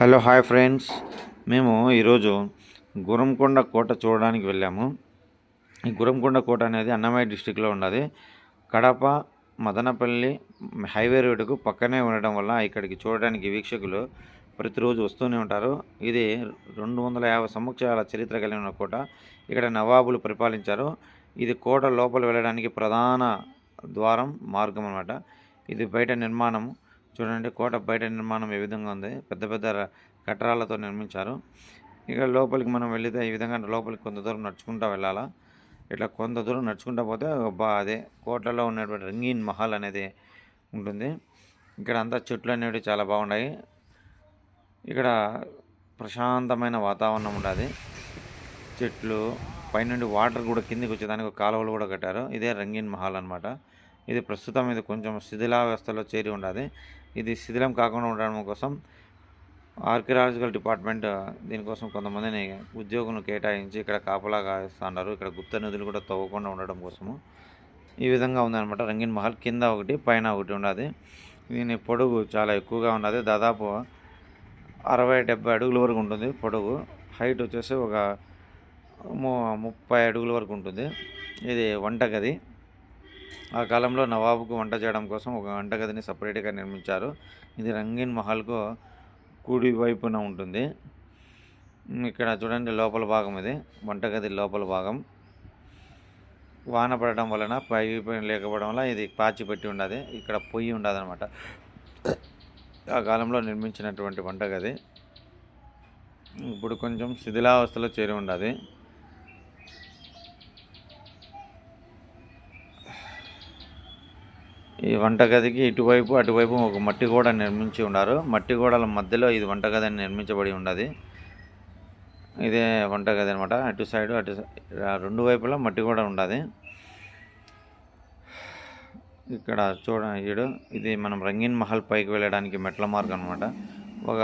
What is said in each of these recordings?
Hello hi friends. మేము ఈరోజు గురంకొండ కోట చూడడానికి వెళ్ళాము. ఈ గురంకొండ కోట అనేది అన్నమయ్య డిస్టిక్లో ఉన్నది. కడప మదనపల్లి హైవే రోడ్డుకు పక్కనే ఉండడం వల్ల ఇక్కడికి చూడడానికి వీక్షకులు ప్రతిరోజు వస్తూనే ఉంటారు. ఇది రెండు వందల యాభై సంవత్సరాల చరిత్ర కలిగిన కోట. ఇక్కడ నవాబులు పరిపాలించారు. ఇది కోట లోపల వెళ్ళడానికి ప్రధాన ద్వారం మార్గం అన్నమాట. ఇది బయట నిర్మాణం. చూడండి కోట బయట నిర్మాణం ఏ విధంగా ఉంది. పెద్ద పెద్ద కట్టరాలతో కట్టడాలతో నిర్మించారు. ఇక లోపలికి మనం వెళితే ఈ విధంగా లోపలికి కొంత దూరం నడుచుకుంటూ వెళ్ళాలా? ఇట్లా కొంత దూరం నడుచుకుంటూ పోతే బా అదే కోటలో ఉన్నటువంటి రంగీన్ మహల్ అనేది ఉంటుంది. ఇక్కడ అంతా చెట్లు అనేవి చాలా బాగున్నాయి. ఇక్కడ ప్రశాంతమైన వాతావరణం ఉండదు. చెట్లు పైనుండి వాటర్ కూడా కిందికి వచ్చేదానికి కాలువలు కూడా కట్టారు. ఇదే రంగీన్ మహల్ అన్నమాట. ఇది ప్రస్తుతం ఇది కొంచెం శిథిలావస్థలో చేరి ఉండాలి ఇది శిథిలం కాకుండా ఉండడం కోసం ఆర్కియాలజికల్ డిపార్ట్మెంట్ దీనికోసం కొంతమందిని ఉద్యోగులను కేటాయించి ఇక్కడ కాపలా కాస్తున్నారు ఇక్కడ గుప్త నిధులు కూడా తవ్వకుండా ఉండడం కోసము. ఈ విధంగా ఉందన్నమాట. రంగీన్ మహల్ కింద ఒకటి పైన ఒకటి ఉన్నది దీని పొడుగు చాలా ఎక్కువగా ఉన్నది దాదాపు అరవై డెబ్బై అడుగుల వరకు ఉంటుంది పొడుగు. హైట్ వచ్చేసి ఒక ము- ముప్పై అడుగుల వరకు ఉంటుంది. ఇది వంటగది. ఆ కాలంలో నవాబుకు వంట చేయడం కోసం ఒక వంటగదిని సపరేట్గా నిర్మించారు. ఇది రంగీన్ మహల్కు కుడి వైపున ఉంటుంది. ఇక్కడ చూడండి లోపల భాగం ఇది వంటగది లోపల భాగం. వాన పడడం వలన పై పైన లేకపోవడం వల్ల ఇది పాచి పెట్టి ఉండదు ఇక్కడ పొయ్యి ఉండదు అనమాట ఆ కాలంలో నిర్మించినటువంటి వంటగది. ఇప్పుడు కొంచెం శిథిలావస్థలో చేరి ఉండదు. ఈ వంటగదికి ఇటువైపు అటువైపు ఒక మట్టి గోడ నిర్మించి ఉన్నారు. మట్టి గోడల మధ్యలో ఇది వంటగది అని నిర్మించబడి ఉన్నది. ఇదే వంటగది అనమాట అటు సైడ్ అటు రెండు వైపులా మట్టి గోడ ఉన్నది. ఇక్కడ చూడ ఇది మనం రంగీన్ మహల్ పైకి వెళ్ళడానికి మెట్ల మార్గం అనమాట ఒక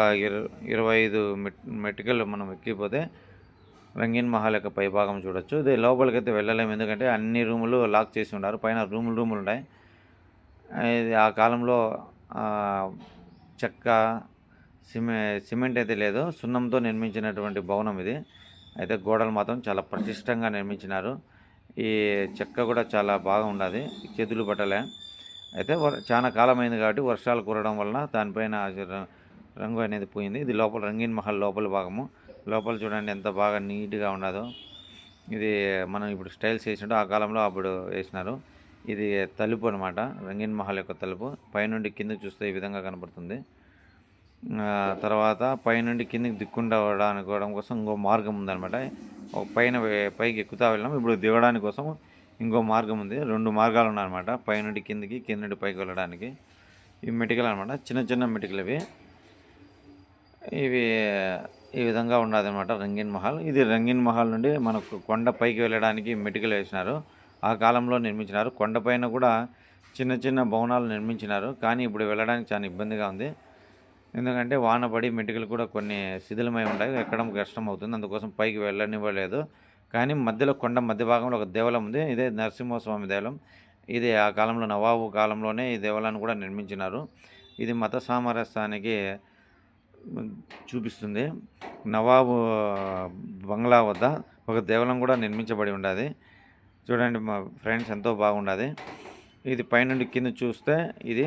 ఇరవై ఐదు మెట్ మెట్టికలు మనం ఎక్కిపోతే రంగీన్ మహల్ యొక్క పై భాగం చూడొచ్చు. ఇది లోపలికి అయితే వెళ్ళలేము. ఎందుకంటే అన్ని రూములు లాక్ చేసి ఉన్నారు. పైన రూములు రూములు ఉన్నాయి. ఇది ఆ కాలంలో చెక్క సిమె సిమెంట్ అయితే లేదు. సున్నంతో నిర్మించినటువంటి భవనం ఇది. అయితే గోడలు మాత్రం చాలా ప్రతిష్టంగా నిర్మించినారు. ఈ చెక్క కూడా చాలా బాగా ఉన్నది. చేతులు పట్టలే. అయితే వర్- చాలా కాలం అయింది కాబట్టి వర్షాలు కురడం వలన దానిపైన రంగు అనేది పోయింది. ఇది లోపల రంగీన్ మహల్ లోపల భాగము. లోపల చూడండి ఎంత బాగా నీట్గా ఉన్నదో. ఇది మనం ఇప్పుడు స్టైల్స్ వేసినట్టు ఆ కాలంలో అప్పుడు వేసినారు. ఇది తలుపు అనమాట రంగీన్ మహల్ యొక్క తలుపు. పైనుండి కిందకి చూస్తే ఈ విధంగా కనపడుతుంది. తర్వాత పైనుండి కిందకి దిక్కుండా అనుకోవడం కోసం ఇంకో మార్గం ఉందనమాట ఒక పైన పైకి ఎక్కుతా వెళ్ళాం ఇప్పుడు దిగడానికి కోసం ఇంకో మార్గం ఉంది. రెండు మార్గాలు ఉన్నాయన్నమాట. పైనుండి కిందకి కింద నుండి పైకి వెళ్ళడానికి. ఇవి మెటికలు అనమాట చిన్న చిన్న మెటికలు ఇవి. ఇవి ఈ విధంగా ఉన్నది అనమాట రంగీన్ మహల్. ఇది రంగీన్ మహల్ నుండి మనకు కొండ పైకి వెళ్ళడానికి మెటికలు వేసినారు. ఆ కాలంలో నిర్మించినారు. కొండపైన కూడా చిన్న చిన్న భవనాలు నిర్మించినారు. కానీ ఇప్పుడు వెళ్ళడానికి చాలా ఇబ్బందిగా ఉంది. ఎందుకంటే వాన పడి మెటికలు కూడా కొన్ని శిథిలమై ఉంటాయి ఎక్కడం కష్టం అవుతుంది అందుకోసం పైకి వెళ్ళనివ్వలేదు. కానీ మధ్యలో కొండ మధ్య భాగంలో ఒక దేవాలయం ఉంది. ఇదే నరసింహస్వామి దేవాలయం. ఇది ఆ కాలంలో నవాబు కాలంలోనే ఈ దేవాలయాన్ని కూడా నిర్మించినారు. ఇది మత సామరస్యానికి చూపిస్తుంది. నవాబు బంగ్లా వద్ద ఒక దేవాలయం కూడా నిర్మించబడి ఉన్నది చూడండి మా ఫ్రెండ్స్ ఎంతో బాగుండదు. ఇది పైనుండి కింద చూస్తే ఇది